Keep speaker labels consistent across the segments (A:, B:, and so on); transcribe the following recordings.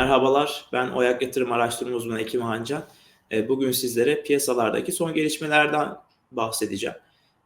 A: Merhabalar, ben Oyak Yatırım Araştırma Uzmanı Ekim Hancan. E, bugün sizlere piyasalardaki son gelişmelerden bahsedeceğim.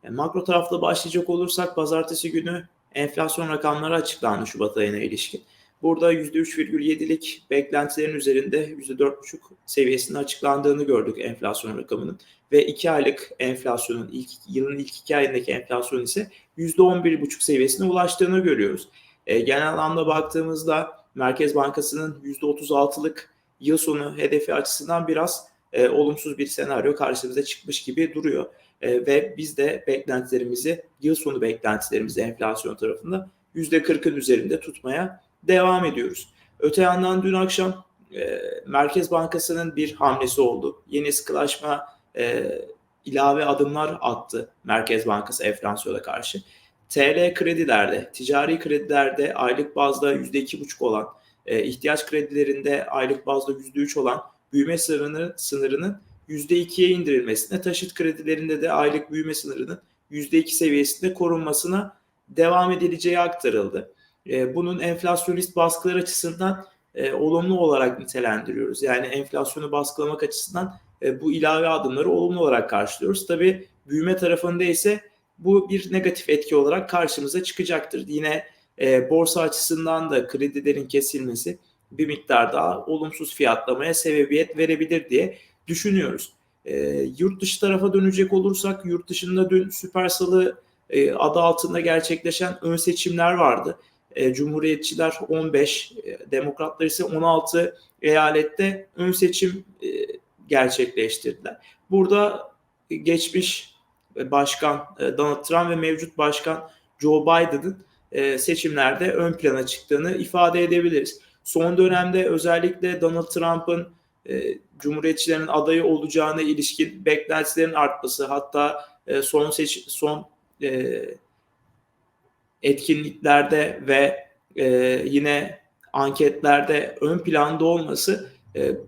A: E, makro tarafta başlayacak olursak pazartesi günü enflasyon rakamları açıklandı Şubat ayına ilişkin. Burada %3,7'lik beklentilerin üzerinde %4,5 seviyesinde açıklandığını gördük enflasyon rakamının. Ve 2 aylık enflasyonun ilk yılın ilk 2 ayındaki enflasyon ise %11,5 seviyesine ulaştığını görüyoruz. E, genel anlamda baktığımızda Merkez Bankası'nın %36'lık yıl sonu hedefi açısından biraz e, olumsuz bir senaryo karşımıza çıkmış gibi duruyor. E, ve biz de beklentilerimizi, yıl sonu beklentilerimizi enflasyon tarafında %40'ın üzerinde tutmaya devam ediyoruz. Öte yandan dün akşam e, Merkez Bankası'nın bir hamlesi oldu. Yeni sıkılaşma e, ilave adımlar attı Merkez Bankası enflasyona karşı. TL kredilerde, ticari kredilerde aylık bazda %2,5 olan, e, ihtiyaç kredilerinde aylık bazda %3 olan büyüme sınırını, sınırının %2'ye indirilmesine, taşıt kredilerinde de aylık büyüme sınırının %2 seviyesinde korunmasına devam edileceği aktarıldı. E, bunun enflasyonist baskılar açısından e, olumlu olarak nitelendiriyoruz. Yani enflasyonu baskılamak açısından e, bu ilave adımları olumlu olarak karşılıyoruz. Tabii büyüme tarafında ise bu bir negatif etki olarak karşımıza çıkacaktır. Yine e, borsa açısından da kredilerin kesilmesi bir miktar daha olumsuz fiyatlamaya sebebiyet verebilir diye düşünüyoruz. E, yurt dışı tarafa dönecek olursak yurt dışında dün Süper Salı e, adı altında gerçekleşen ön seçimler vardı. E, Cumhuriyetçiler 15, e, Demokratlar ise 16 eyalette ön seçim e, gerçekleştirdiler. Burada geçmiş Başkan e, Donald Trump ve mevcut Başkan Joe Biden'ın e, seçimlerde ön plana çıktığını ifade edebiliriz. Son dönemde özellikle Donald Trump'ın e, Cumhuriyetçilerin adayı olacağına ilişkin beklentilerin artması hatta son seç son etkinliklerde ve yine anketlerde ön planda olması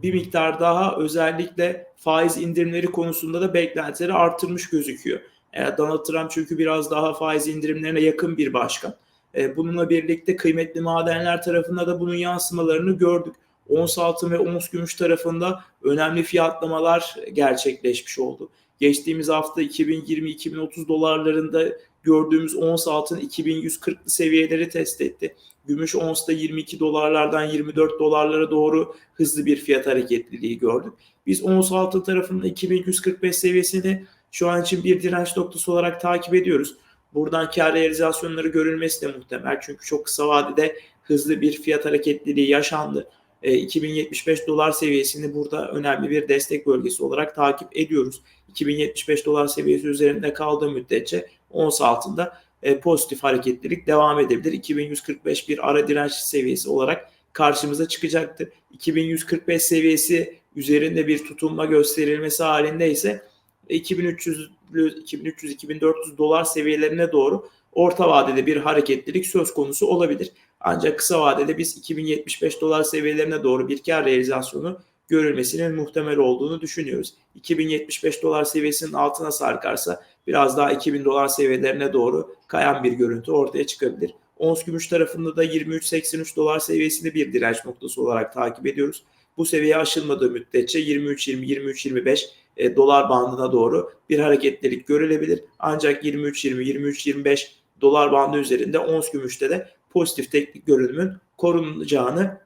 A: bir miktar daha özellikle faiz indirimleri konusunda da beklentileri artırmış gözüküyor. E, Donald Trump çünkü biraz daha faiz indirimlerine yakın bir başkan. E, bununla birlikte kıymetli madenler tarafında da bunun yansımalarını gördük. Ons altın ve ons gümüş tarafında önemli fiyatlamalar gerçekleşmiş oldu. Geçtiğimiz hafta 2020-2030 dolarlarında gördüğümüz ons altın 2140 seviyeleri test etti. Gümüş onsta 22 dolarlardan 24 dolarlara doğru hızlı bir fiyat hareketliliği gördük. Biz ons altın tarafında 2145 seviyesini şu an için bir direnç noktası olarak takip ediyoruz. Buradan kar realizasyonları görülmesi de muhtemel. Çünkü çok kısa vadede hızlı bir fiyat hareketliliği yaşandı. E, 2075 dolar seviyesini burada önemli bir destek bölgesi olarak takip ediyoruz. 2075 dolar seviyesi üzerinde kaldığı müddetçe ons altında e, pozitif hareketlilik devam edebilir. 2145 bir ara direnç seviyesi olarak karşımıza çıkacaktır. 2145 seviyesi üzerinde bir tutunma gösterilmesi halinde ise 2300 2300-2400 dolar seviyelerine doğru orta vadede bir hareketlilik söz konusu olabilir. Ancak kısa vadede biz 2075 dolar seviyelerine doğru bir kar realizasyonu görülmesinin muhtemel olduğunu düşünüyoruz. 2075 dolar seviyesinin altına sarkarsa biraz daha 2000 dolar seviyelerine doğru kayan bir görüntü ortaya çıkabilir. Ons gümüş tarafında da 23.83 dolar seviyesini bir direnç noktası olarak takip ediyoruz. Bu seviye aşılmadığı müddetçe 23.20-23.25 e, dolar bandına doğru bir hareketlilik görülebilir. Ancak 23.20-23.25 dolar bandı üzerinde ons gümüşte de pozitif teknik görünümün korunacağını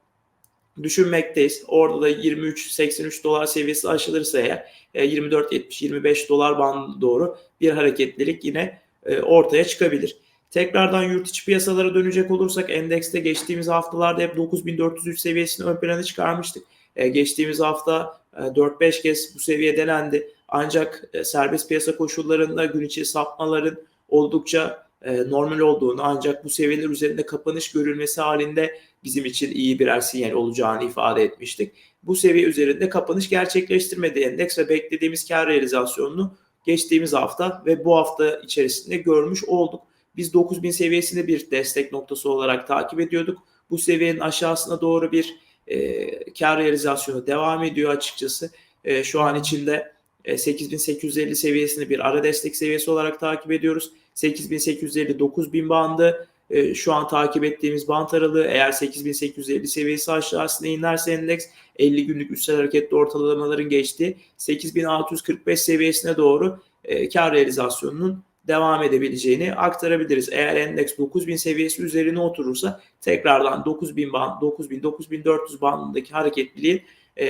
A: düşünmekteyiz. Orada da 23.83 dolar seviyesi aşılırsa eğer 24.70-25 e, dolar bandına doğru bir hareketlilik yine e, ortaya çıkabilir. Tekrardan yurt içi piyasalara dönecek olursak endekste geçtiğimiz haftalarda hep 9403 seviyesini ön plana çıkarmıştık. E, geçtiğimiz hafta 4-5 kez bu seviye denendi. Ancak serbest piyasa koşullarında gün içi sapmaların oldukça normal olduğunu ancak bu seviyeler üzerinde kapanış görülmesi halinde bizim için iyi birer sinyal olacağını ifade etmiştik. Bu seviye üzerinde kapanış gerçekleştirmedi endeks ve beklediğimiz kar realizasyonunu geçtiğimiz hafta ve bu hafta içerisinde görmüş olduk. Biz 9000 seviyesini bir destek noktası olarak takip ediyorduk. Bu seviyenin aşağısına doğru bir e, kar realizasyonu devam ediyor açıkçası. E, şu an içinde e, 8850 seviyesini bir ara destek seviyesi olarak takip ediyoruz. 8850-9000 bandı e, şu an takip ettiğimiz bant aralığı eğer 8850 seviyesi aşağısına inerse endeks 50 günlük üstel hareketli ortalamaların geçtiği 8645 seviyesine doğru e, kar realizasyonunun devam edebileceğini aktarabiliriz. Eğer endeks 9000 seviyesi üzerine oturursa tekrardan 9000 band 9000 9400 bandındaki hareketliliğin e,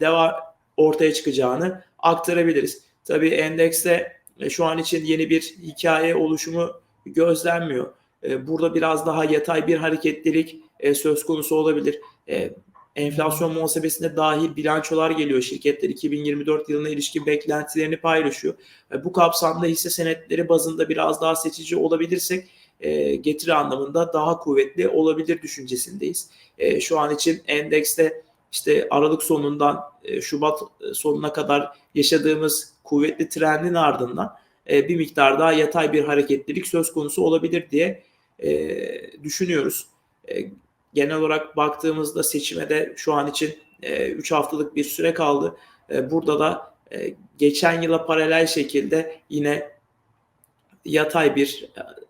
A: devam ortaya çıkacağını aktarabiliriz. Tabii endekste e, şu an için yeni bir hikaye oluşumu gözlenmiyor. E, burada biraz daha yatay bir hareketlilik e, söz konusu olabilir. Enflasyon muhasebesine dahil bilançolar geliyor. Şirketler 2024 yılına ilişkin beklentilerini paylaşıyor. Bu kapsamda hisse senetleri bazında biraz daha seçici olabilirsek getiri anlamında daha kuvvetli olabilir düşüncesindeyiz. Şu an için endekste işte Aralık sonundan e, Şubat e, sonuna kadar yaşadığımız kuvvetli trendin ardından e, bir miktar daha yatay bir hareketlilik söz konusu olabilir diye düşünüyoruz. Genel olarak baktığımızda seçime de şu an için 3 e, haftalık bir süre kaldı. Burada da geçen yıla paralel şekilde yine yatay bir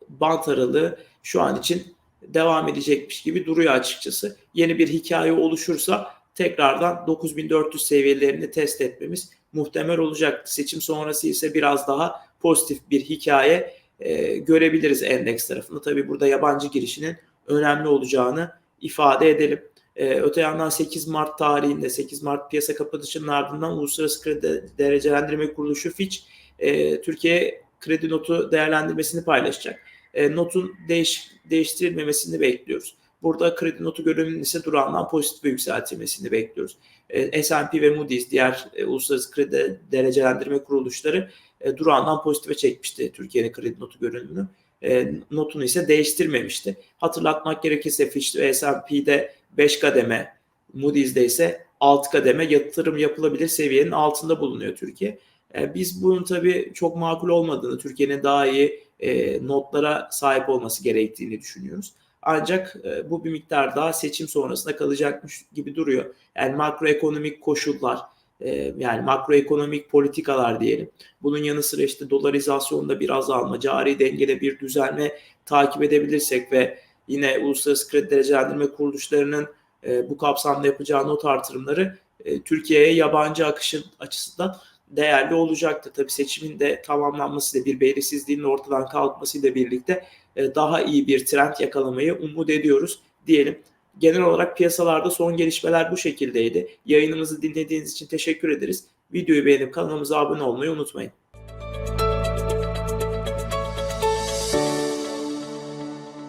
A: bant aralığı şu an için devam edecekmiş gibi duruyor açıkçası. Yeni bir hikaye oluşursa tekrardan 9400 seviyelerini test etmemiz muhtemel olacak. Seçim sonrası ise biraz daha pozitif bir hikaye e, görebiliriz endeks tarafında. Tabii burada yabancı girişinin önemli olacağını ifade edelim. E, öte yandan 8 Mart tarihinde 8 Mart piyasa kapatışının ardından Uluslararası Kredi Derecelendirme Kuruluşu Fitch e, Türkiye kredi notu değerlendirmesini paylaşacak. E, notun değiş, değiştirilmemesini bekliyoruz. Burada kredi notu görünümünün ise durağından pozitif yükseltilmesini bekliyoruz. E, S&P ve Moody's diğer e, uluslararası kredi derecelendirme kuruluşları e, durağından pozitife çekmişti Türkiye'nin kredi notu görünümünü e, notunu ise değiştirmemişti. Hatırlatmak gerekirse Fitch ve S&P'de 5 kademe, Moody's'de ise 6 kademe yatırım yapılabilir seviyenin altında bulunuyor Türkiye. E, biz bunun tabii çok makul olmadığını, Türkiye'nin daha iyi e, notlara sahip olması gerektiğini düşünüyoruz. Ancak e, bu bir miktar daha seçim sonrasında kalacakmış gibi duruyor. Yani makroekonomik koşullar, e, yani makroekonomik politikalar diyelim. Bunun yanı sıra işte dolarizasyonda bir azalma, cari dengede bir düzelme takip edebilirsek ve yine uluslararası kredi derecelendirme kuruluşlarının e, bu kapsamda yapacağı not artırımları Türkiye'ye yabancı akışın açısından değerli olacaktır. Tabii seçimin de tamamlanmasıyla bir belirsizliğin ortadan kalkmasıyla birlikte daha iyi bir trend yakalamayı umut ediyoruz diyelim. Genel olarak piyasalarda son gelişmeler bu şekildeydi. Yayınımızı dinlediğiniz için teşekkür ederiz. Videoyu beğenip kanalımıza abone olmayı unutmayın.